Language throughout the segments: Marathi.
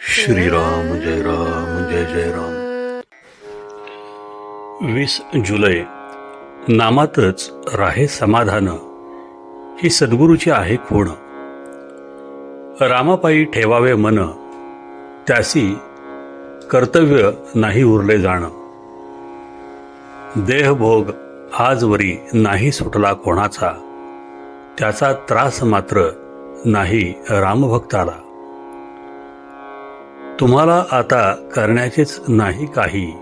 श्रीराम जय राम जय जय राम. वीस जुलै. नामातच राहे समाधान. ही सद्गुरूची आहे खूण. रामापायी ठेवावे मन. त्यासी कर्तव्य नाही उरले जाणं. देहभोग आजवरी नाही सुटला कोणाचा. त्याचा त्रास मात्र नाही रामभक्ताला. तुम्हाला आता करण्याचेच नाही काही.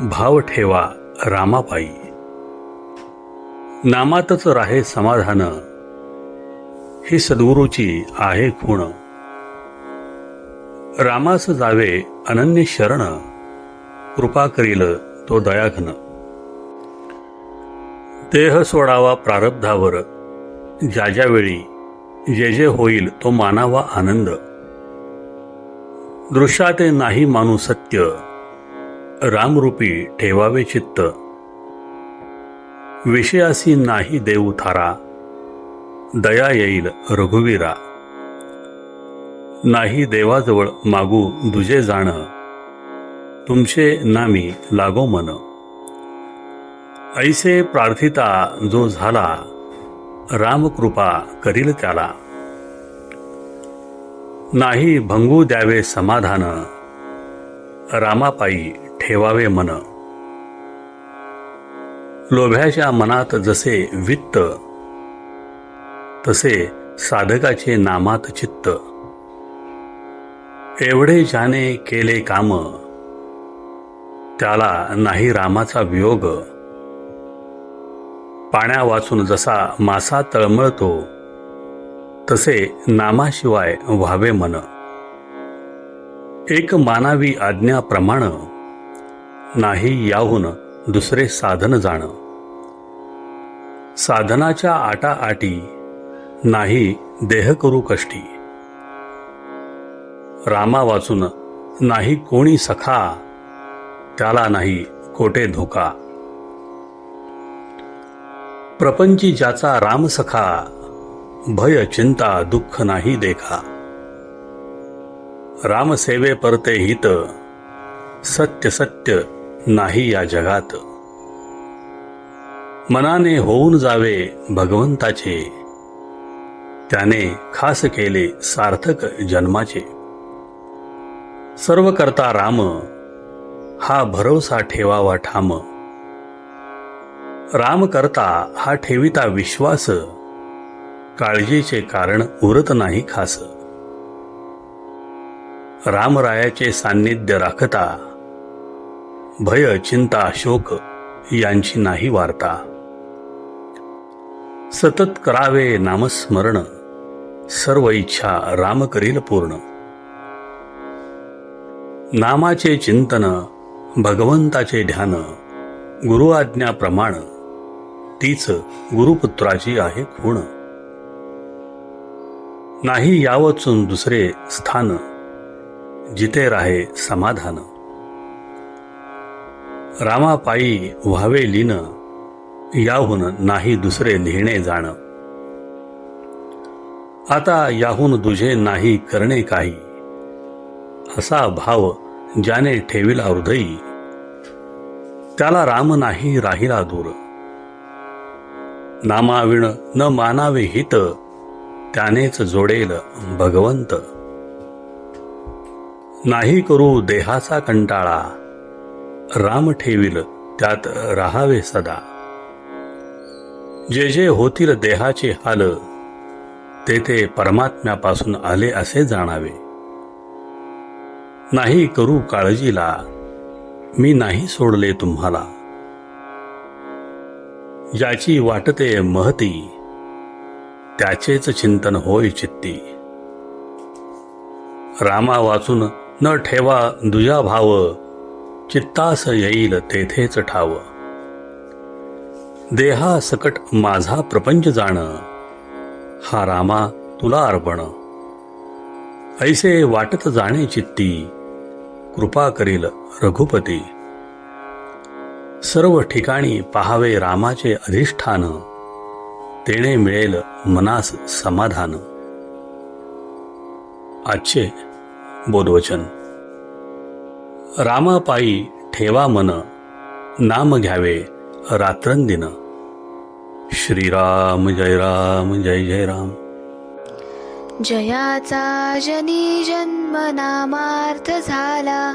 भाव ठेवा रामापायी. नामातच राहे समाधान. ही सद्गुरूची आहे खूण. रामास जावे अनन्य शरण कृपा करील तो दयाघन. देह सोडावा प्रारब्धावर. ज्या ज्यावेळी जे जे होईल तो मानावा आनंद. दृश्याते नाही मानू सत्य रामरूपी ठेवावे चित्त. विषयासी नाही देऊ थारा दया येईल रघुवीरा. नाही देवाजवळ मागू दुजे जाण तुमचे नामी लागो मन. ऐसे प्रार्थिता जो झाला रामकृपा करील त्याला. नाही भंगू द्यावे समाधान रामापायी ठेवावे मन. लोभ्याच्या मनात जसे वित्त तसे साधकाचे नामात चित्त. एवढे ज्याने केले काम त्याला नाही रामाचा वियोग. पाण्या वाचून जसा मासा तळमळतो तसे नामाशिवाय व्हावे मन. एक मानावी आज्ञाप्रमाण नाही याहून दुसरे साधन जाण. साधनाच्या आटाआटी नाही देह करू कष्टी. रामा वाचून नाही कोणी सखा त्याला नाही कोटे धोका. प्रपंची ज्याचा राम सखा भय चिंता दुःख नाही देखा. रामसेवे परते हित सत्य सत्य नाही या जगात. मनाने होऊन जावे भगवंताचे त्याने खास केले सार्थक जन्माचे. सर्व करता राम हा भरोसा ठेवावा ठाम. राम करता हा ठेविता विश्वास. काळजीचे कारण उरत नाही खास. रामरायाचे सान्निध्य राखता. भय चिंता शोक यांची नाही वार्ता. सतत करावे नामस्मरण. सर्व इच्छा राम करील पूर्ण. नामाचे चिंतन भगवंताचे ध्यान गुरु आज्ञाप्रमाण तीच गुरुपुत्राची आहे खूण. नाही यावचून दुसरे स्थान जिथे राहे समाधान. रामापायी व्हावे लीन याहून नाही दुसरे लिहिणे जाण. आता याहून तुझे नाही करणे काही असा भाव ज्याने ठेविला हृदयी त्याला राम नाही राहिला दूर. नामाविण न मानावे हित त्यानेच जोडेल भगवंत. नाही करू देहाचा कंटाळा राम ठेवील त्यात राहावे सदा. जे जे होतील देहाचे हाल ते ते परमात्म्यापासून आले असे जाणावे. नाही करू काळजीला मी नाही सोडले तुम्हाला. ज्याची वाटते महती. त्याचेच चिंतन होय चित्ती. रामा वाचून न ठेवा दुजा भाव चित्तास येईल तेथेच ठाव. देहा सकट माझा प्रपंच जाण हा रामा तुला अर्पण. ऐसे वाटत जाणे चित्ती कृपा करील रघुपती. सर्व ठिकाणी पहावे रामाचे अधिष्ठान. तेणे मिळेल मनास समाधान. आजचे बोधवचन. रामापायी ठेवा मन नाम घ्यावे रात्रंदिन. श्रीराम जय राम जय जय राम. जयाचा जनी जन्म नामार्थ झाला.